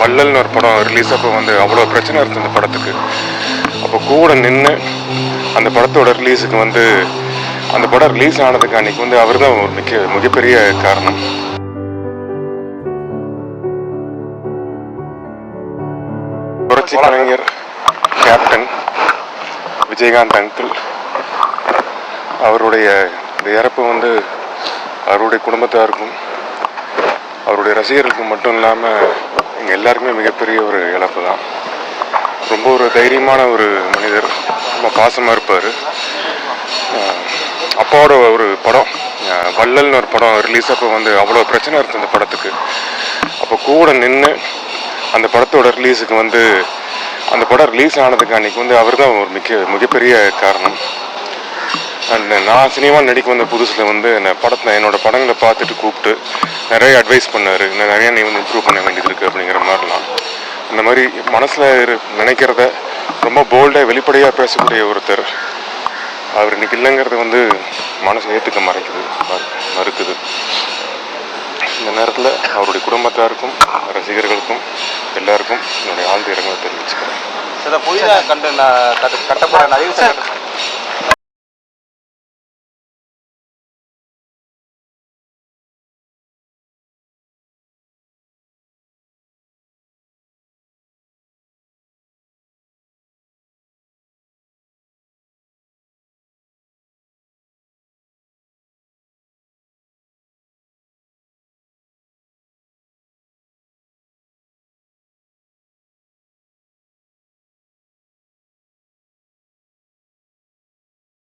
வள்ளல்னு ஒரு படம் ரிலீஸ் அப்போ வந்து அவ்வளோ பிரச்சனை இருந்தது அந்த படத்துக்கு. அப்போ கூட நின்று அந்த படத்தோட ரிலீஸுக்கு வந்து அந்த படம் ரிலீஸ் ஆனதுக்கு அன்னைக்கு வந்து அவர் தான் ஒரு மிக மிகப்பெரிய காரணம். புரட்சி கலைஞர் கேப்டன் விஜயகாந்த் அங்கிள் அவருடைய இந்த இறப்பு வந்து அவருடைய குடும்பத்தாருக்கும் அவருடைய ரசிகர்களுக்கும் மட்டும் இல்லாமல் எங்கள் எல்லாருக்குமே மிகப்பெரிய ஒரு இழப்பு தான் ரொம்ப ஒரு தைரியமான ஒரு மனிதர். ரொம்ப பாசமாக இருப்பார். அப்பாவோட ஒரு படம் வள்ளல்னு ஒரு படம் ரிலீஸ் அப்போ வந்து அவ்வளோ பிரச்சனை இருந்தது அந்த படத்துக்கு. அப்போ கூட நின்று அந்த படத்தோட ரிலீஸுக்கு வந்து அந்த படம் ரிலீஸ் ஆனதுக்கு அன்றைக்கி வந்து அவர் தான் ஒரு மிக மிகப்பெரிய காரணம். அண்ட் நான் சினிமா நடிக்க வந்த புதுசில் வந்து என்ன படத்தை என்னோட படங்களை பார்த்துட்டு கூப்பிட்டு நிறைய அட்வைஸ் பண்ணார். இன்னும் நிறைய நீ வந்து இம்ப்ரூவ் பண்ண வேண்டியது இருக்குது அப்படிங்கிற மாதிரிலாம் அந்த மாதிரி மனசில் நினைக்கிறத ரொம்ப போல்டாக வெளிப்படையாக பேசக்கூடிய ஒருத்தர். அவர் இன்னைக்கு இல்லைங்கிறது வந்து மனசு ஏற்றுக்க மறைக்குது மறு- மறுக்குது. இந்த நேரத்தில் அவருடைய குடும்பத்தாருக்கும் ரசிகர்களுக்கும் எல்லாருக்கும் என்னுடைய ஆழ்ந்த இரங்கலை தெரிவிச்சுக்கிறேன். சில புதிதாக கண்டு கட்டப்பட நவீன